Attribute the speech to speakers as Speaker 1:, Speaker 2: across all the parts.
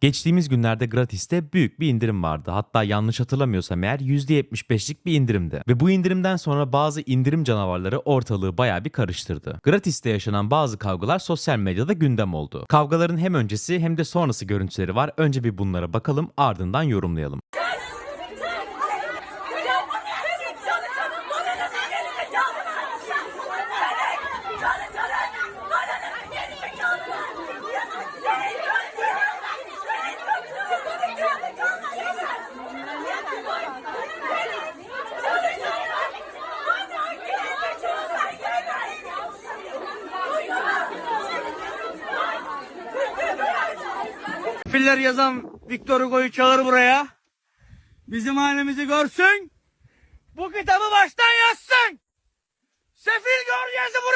Speaker 1: Geçtiğimiz günlerde gratis'te büyük bir indirim vardı. Hatta yanlış hatırlamıyorsam eğer %75'lik bir indirimdi. Ve bu indirimden sonra bazı indirim canavarları ortalığı bayağı bir karıştırdı. Gratis'te yaşanan bazı kavgalar sosyal medyada gündem oldu. Kavgaların hem öncesi hem de sonrası görüntüleri var. Önce bir bunlara bakalım ardından yorumlayalım.
Speaker 2: Filler yazan Victor Hugo'yu çağır buraya. Bizim halimizi görsün. Bu kitabı baştan yazsın. Sefil Georges'i buraya gelsin.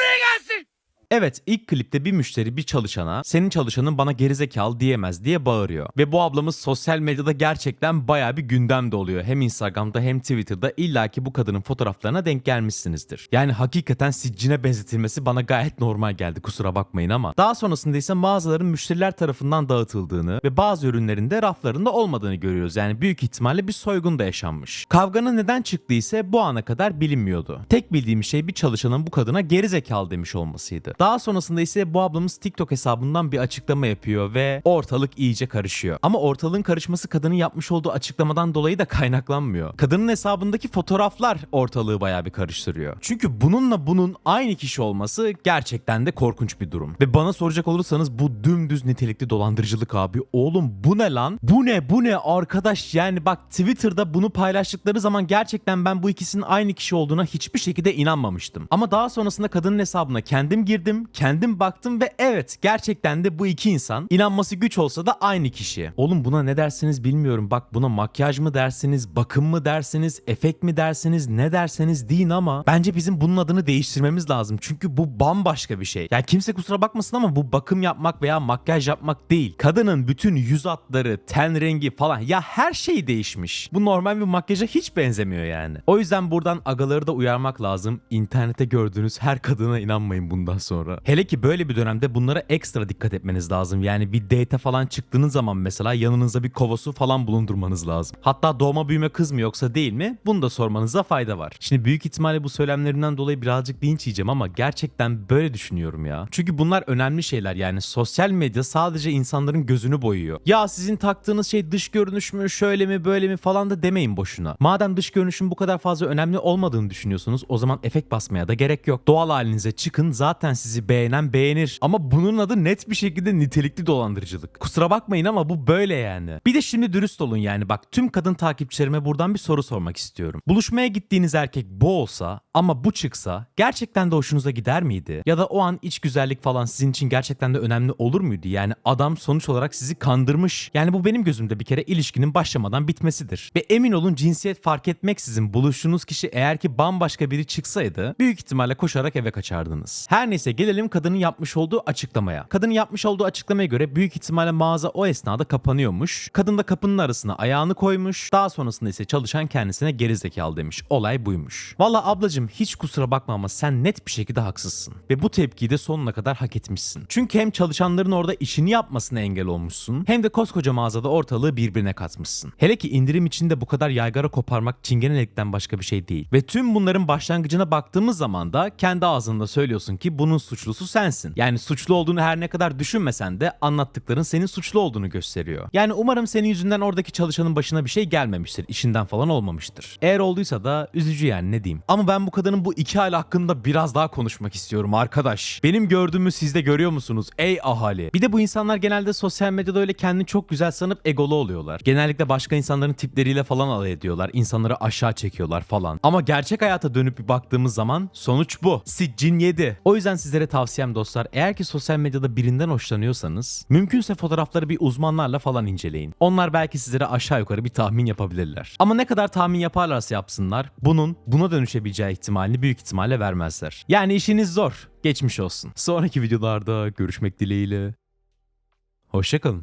Speaker 1: Evet ilk klipte bir müşteri bir çalışana senin çalışanın bana gerizekalı diyemez diye bağırıyor. Ve bu ablamız sosyal medyada gerçekten baya bir gündemde oluyor. Hem Instagram'da hem Twitter'da illaki bu kadının fotoğraflarına denk gelmişsinizdir. Yani hakikaten siccine benzetilmesi bana gayet normal geldi kusura bakmayın ama. Daha sonrasında ise mağazaların müşteriler tarafından dağıtıldığını ve bazı ürünlerin de raflarında olmadığını görüyoruz. Yani büyük ihtimalle bir soygun da yaşanmış. Kavganın neden çıktığı ise bu ana kadar bilinmiyordu. Tek bildiğim şey bir çalışanın bu kadına gerizekalı demiş olmasıydı. Daha sonrasında ise bu ablamız TikTok hesabından bir açıklama yapıyor ve ortalık iyice karışıyor. Ama ortalığın karışması kadının yapmış olduğu açıklamadan dolayı da kaynaklanmıyor. Kadının hesabındaki fotoğraflar ortalığı bayağı bir karıştırıyor. Çünkü bununla bunun aynı kişi olması gerçekten de korkunç bir durum. Ve bana soracak olursanız bu dümdüz nitelikli dolandırıcılık abi. Oğlum bu ne lan? Bu ne bu ne arkadaş? Yani bak Twitter'da bunu paylaştıkları zaman gerçekten ben bu ikisinin aynı kişi olduğuna hiçbir şekilde inanmamıştım. Ama daha sonrasında kadının hesabına kendim girdim, kendim baktım ve evet gerçekten de bu iki insan inanması güç olsa da aynı kişi. Oğlum buna ne dersiniz bilmiyorum. Bak buna makyaj mı dersiniz, bakım mı dersiniz, efekt mi dersiniz, ne derseniz deyin ama bence bizim bunun adını değiştirmemiz lazım. Çünkü bu bambaşka bir şey. Yani kimse kusura bakmasın ama bu bakım yapmak veya makyaj yapmak değil. Kadının bütün yüz hatları, ten rengi falan ya her şey değişmiş. Bu normal bir makyaja hiç benzemiyor yani. O yüzden buradan agaları da uyarmak lazım. İnternette gördüğünüz her kadına inanmayın bundan sonra. Hele ki böyle bir dönemde bunlara ekstra dikkat etmeniz lazım. Yani bir date falan çıktığınız zaman mesela yanınızda bir kova su falan bulundurmanız lazım. Hatta doğma büyüme kız mı yoksa değil mi? Bunu da sormanıza fayda var. Şimdi büyük ihtimalle bu söylemlerimden dolayı birazcık linç yiyeceğim ama gerçekten böyle düşünüyorum ya. Çünkü bunlar önemli şeyler yani sosyal medya sadece insanların gözünü boyuyor. Ya sizin taktığınız şey dış görünüş mü şöyle mi böyle mi falan da demeyin boşuna. Madem dış görünüşün bu kadar fazla önemli olmadığını düşünüyorsunuz o zaman efekt basmaya da gerek yok. Doğal halinize çıkın zaten sizi beğenen beğenir. Ama bunun adı net bir şekilde nitelikli dolandırıcılık. Kusura bakmayın ama bu böyle yani. Bir de şimdi dürüst olun yani bak tüm kadın takipçilerime buradan bir soru sormak istiyorum. Buluşmaya gittiğiniz erkek bu olsa ama bu çıksa gerçekten de hoşunuza gider miydi? Ya da o an iç güzellik falan sizin için gerçekten de önemli olur muydu? Yani adam sonuç olarak sizi kandırmış. Yani bu benim gözümde bir kere ilişkinin başlamadan bitmesidir. Ve emin olun cinsiyet fark etmeksizin buluştuğunuz kişi eğer ki bambaşka biri çıksaydı büyük ihtimalle koşarak eve kaçardınız. Her neyse gelelim kadının yapmış olduğu açıklamaya. Kadının yapmış olduğu açıklamaya göre büyük ihtimalle mağaza o esnada kapanıyormuş. Kadın da kapının arasına ayağını koymuş. Daha sonrasında ise çalışan kendisine gerizekalı demiş. Olay buymuş. Valla ablacım hiç kusura bakma ama sen net bir şekilde haksızsın. Ve bu tepkiyi de sonuna kadar hak etmişsin. Çünkü hem çalışanların orada işini yapmasına engel olmuşsun hem de koskoca mağazada ortalığı birbirine katmışsın. Hele ki indirim içinde bu kadar yaygara koparmak çingenelikten başka bir şey değil. Ve tüm bunların başlangıcına baktığımız zaman da kendi ağzında söylüyorsun ki bunun suçlusu sensin. Yani suçlu olduğunu her ne kadar düşünmesen de anlattıkların senin suçlu olduğunu gösteriyor. Yani umarım senin yüzünden oradaki çalışanın başına bir şey gelmemiştir. işinden falan olmamıştır. Eğer olduysa da üzücü yani ne diyeyim. Ama ben bu kadının bu iki hal hakkında biraz daha konuşmak istiyorum arkadaş. Benim gördüğümü siz de görüyor musunuz ey ahali? Bir de bu insanlar genelde sosyal medyada öyle kendini çok güzel sanıp egolu oluyorlar. Genellikle başka insanların tipleriyle falan alay ediyorlar. İnsanları aşağı çekiyorlar falan. Ama gerçek hayata dönüp bir baktığımız zaman sonuç bu. Siccin yedi. O yüzden sizlere tavsiyem dostlar eğer ki sosyal medyada birinden hoşlanıyorsanız mümkünse fotoğrafları bir uzmanlarla falan inceleyin. Onlar belki sizlere aşağı yukarı bir tahmin yapabilirler. Ama ne kadar tahmin yaparlarsa yapsınlar bunun buna dönüşebileceği ihtimalini büyük ihtimalle vermezler. Yani işiniz zor. Geçmiş olsun. Sonraki videolarda görüşmek dileğiyle. Hoşçakalın.